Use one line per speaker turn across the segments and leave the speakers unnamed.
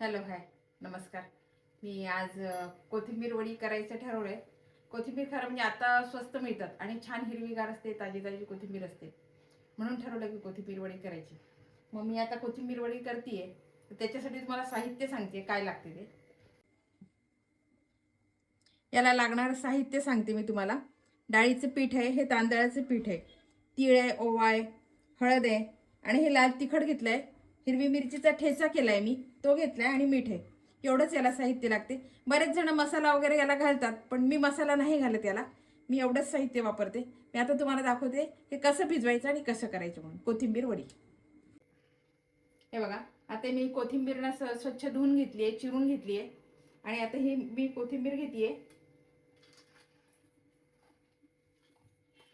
Hello hi. नमस्कार. मी आज कोथिंबीर वडी करायचं ठरवलं आहे कोथिंबीर खरं म्हणजे आता स्वस्त मिळतात आणि छान हिरवीगार असते ताजी ताजी कोथिंबीर असते. म्हणून ठरवलं की कोथिंबीर वडी करायची. मग मी आता कोथिंबीर वडी करते आहे त्याच्यासाठी तुम्हाला साहित्य सांगते काय लागते ते. याला लागणारं साहित्य सांगते मी तुम्हाला. डाळीचं पीठ आहे हे तांदळाचं पीठ आहे. तीळ आहे ओवा आहे हळद आहे आणि हे लाल तिखट घेतलं आहे हिरवी मिरचीचा ठेचा केला आहे मी. तो घेतला आहे आणि मीठ आहे. एवढंच याला साहित्य लागते. बरेच जण मसाला वगैरे याला घालतात पण मी मसाला नाही घालत याला. मी एवढंच साहित्य वापरते. मी आता तुम्हाला दाखवते हे कसं भिजवायचं आणि कसं करायचं म्हणून. कोथिंबीर वडी. हे बघा आता मी कोथिंबीरना स- स्वच्छ धुवून घेतली आहे चिरून घेतली आहे आणि आता ही मी कोथिंबीर घेतली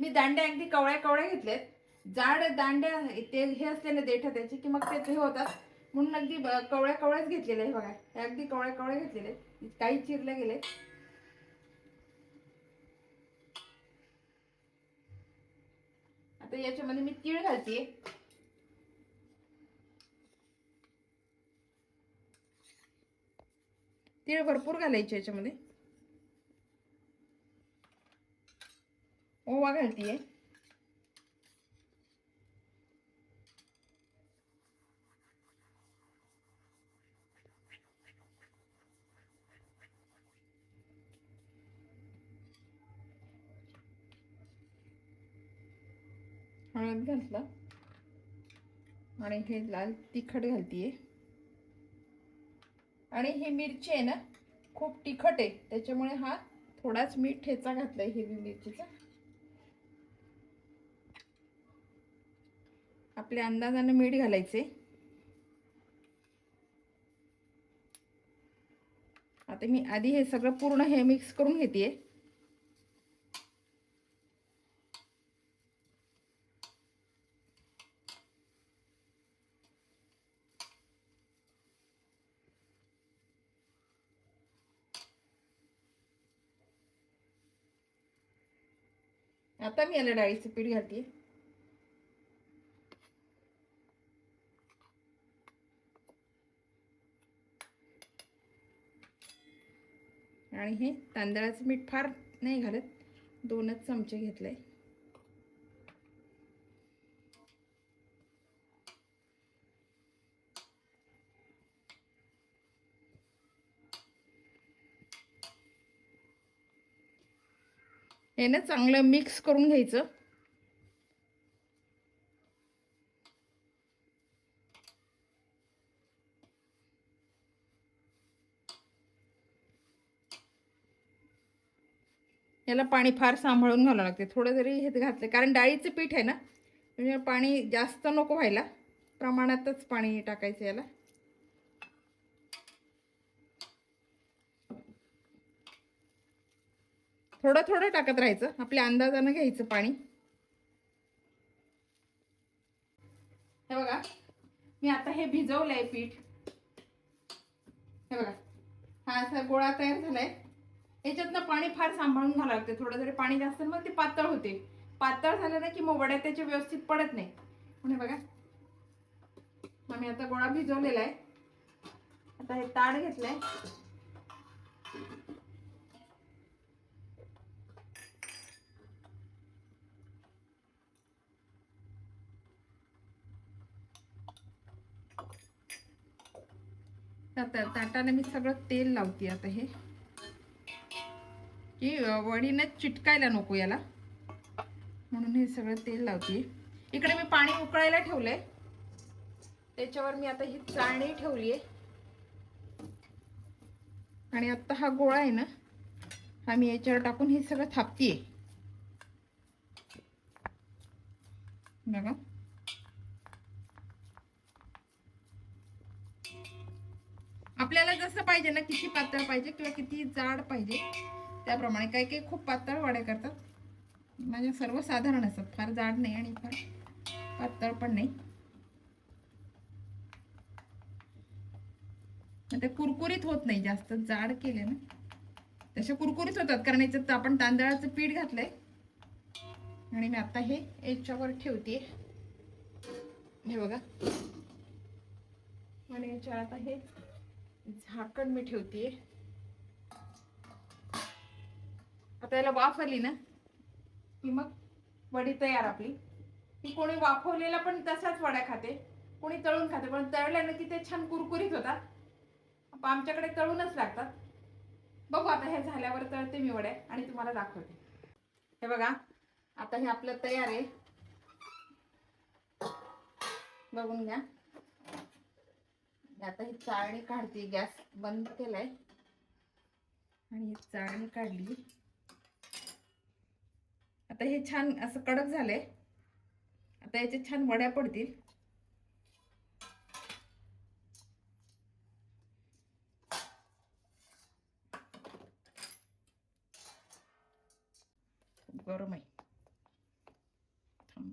मी दांड्या अगदी कवळ्या कवळ्या घेतल्यात जाड दांड्या ते हे असले ना देठ त्याचे की मग ते हे होतात म्हणून अगदी कवळ्या कवळ्याच घेतलेले आहे बघा. हे अगदी कवळ्या कवळ्या घेतलेले काही चिरले गेले. आता याच्यामध्ये मी तीळ घालते. तीळ भरपूर घालायचे याच्यामध्ये. ओवा घालतीये. हळद घातला. आणि हे लाल तिखट घालतीये. आणि ही मिरची आहे ना खूप तिखट आहे. त्याच्यामुळे हा थोडाच मीठ ठेचा घातलाय हिरवी मिरचीचा. आपल्या अंदाजानं मीठ घालायचे. आता मी आधी हे सगळं पूर्ण हे मिक्स करून घेते आता मी याला डाळीचं पीठ घालते. आणि हे तांदळाचं मीठ फार नाही घालत. दोनच चमचे घेतले हे ना चांगलं मिक्स करून घ्यायचं. याला पाणी फार सांभाळून घालावं लागते. थोडं जरी हे घातलं कारण डाळीचं पीठ आहे ना म्हणजे पाणी जास्त नको व्हायला. प्रमाणातच पाणी टाकायचं याला. थोडं थोडं टाकत राहायचं. आपल्या अंदाजानं घ्यायचं पाणी. हे बघा. मी आता हे भिजवलंय पीठ. हे बघा. हा असा गोळा तयार झालाय. याच्यातनं पाणी फार सांभाळून घालावं लागते थोडं जरी पाणी जास्त मग ते पातळ होते. पातळ झालं ना की मग वड्या त्याचे व्यवस्थित पडत नाही. म्हणून बघा. मग मी आता गोळा भिजवलेला आहे. आता हे ताड घेतलंय. आता ताटाने मी सगळं तेल लावते आता हे. की वडीनं चिटकायला नको याला. म्हणून हे सगळं तेल लावते. इकडे मी पाणी उकळायला ठेवलंय. त्याच्यावर मी आता ही चाळणी ठेवली आहे आणि आता हा गोळा आहे ना हा मी याच्यावर टाकून हे सगळं थापतीये. बघा. आपल्याला जसं पाहिजे ना किती पातळ पाहिजे किंवा किती जाड पाहिजे त्याप्रमाणे काही काही खूप पातळ वड्या करतात. माझ्या सर्वसाधारण असतात. फार जाड नाही आणि फार पातळ पण नाही. ते कुरकुरीत होत नाही जास्त. जाड केले ना. तसे कुरकुरीत होतात. कारण याच्यात आपण तांदळाचं पीठ घातलंय. आणि मी आता हे याच्यावर ठेवते हे बघा. आणि याच्यावर आता हे झाकण मी ठेवते आता याला वाफ आली ना की मग वडी तयार आपली. ती कोणी वाफवलेला पण तसाच वड्या खाते कोणी तळून खाते पण तळल्यानं की ते छान कुरकुरीत होतात. आमच्याकडे तळूनच लागतात. बघू आता हे झाल्यावर तळते मी वड्या आणि तुम्हाला दाखवते. हे बघा आता हे आपलं तयार आहे. बघून घ्या. आता ही चाळणी काढते गॅस बंद केलाय. आणि ही चाळणी काढली. आता हे छान असं कडक झालंय. आता याचे छान वड्या पडतील. गरम आहे थांब.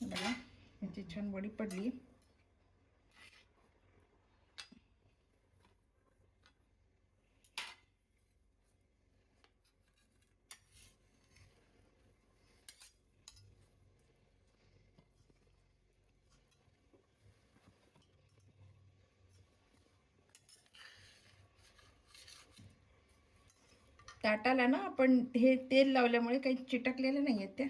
हे बघा याची छान वडी पडली. ताटाला ना आपण हे तेल लावल्यामुळे काही चिटकलेलं नाही आहेत त्या.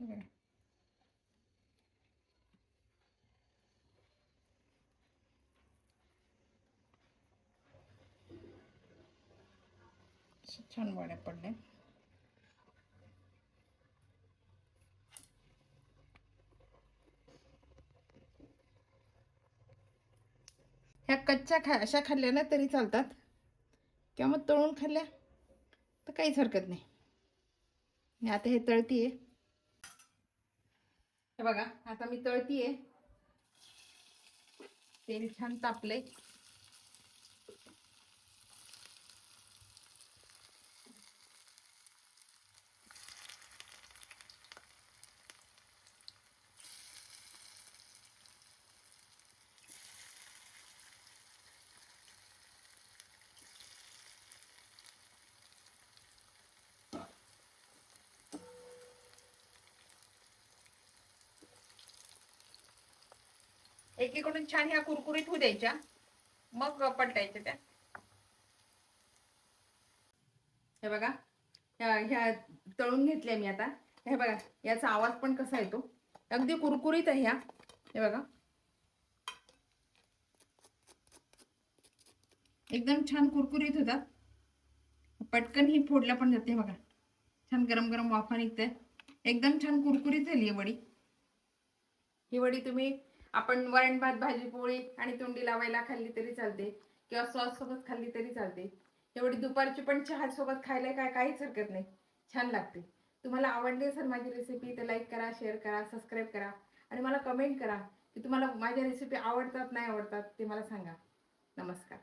बघा. छान वड्या पडल्या ह्या कच्च्या खा अशा खाल्ल्या ना तरी चालतात. किंवा मग तळून खाल्ल्या तर काहीच हरकत नाही. आता हे तळतीये. हे बघा आता मी तळतीये. तेल छान तापलंय. एकीकडून छान ह्या कुरकुरीत होऊ द्यायच्या. मग पलटायच्या त्या. हे बघा. ह्या ह्या तळून घेतल्या मी आता. हे बघा याचा आवाज पण कसा येतो. अगदी कुरकुरीत आहे ह्या. हे बघा. एकदम छान कुरकुरीत होतात. पटकन ही फोडला पण जाते बघा. छान गरम गरम वाफा निघते एकदम छान कुरकुरीत झाली आहे वडी. ही वडी तुम्ही आपण वरण भात भाजी पोळी आणि तोंडी लावायला खाल्ली तरी चालते. किंवा सॉस सोबत खाल्ली तरी चालते. एवढी दुपारची पण चहा सोबत खायला काय काहीच हरकत नाही. छान लागते. तुम्हाला आवडली असेल माझी रेसिपी तर लाईक करा शेअर करा सबस्क्राईब करा. आणि मला कमेंट करा की तुम्हाला माझ्या रेसिपी आवडतात नाही आवडतात ते मला सांगा. नमस्कार.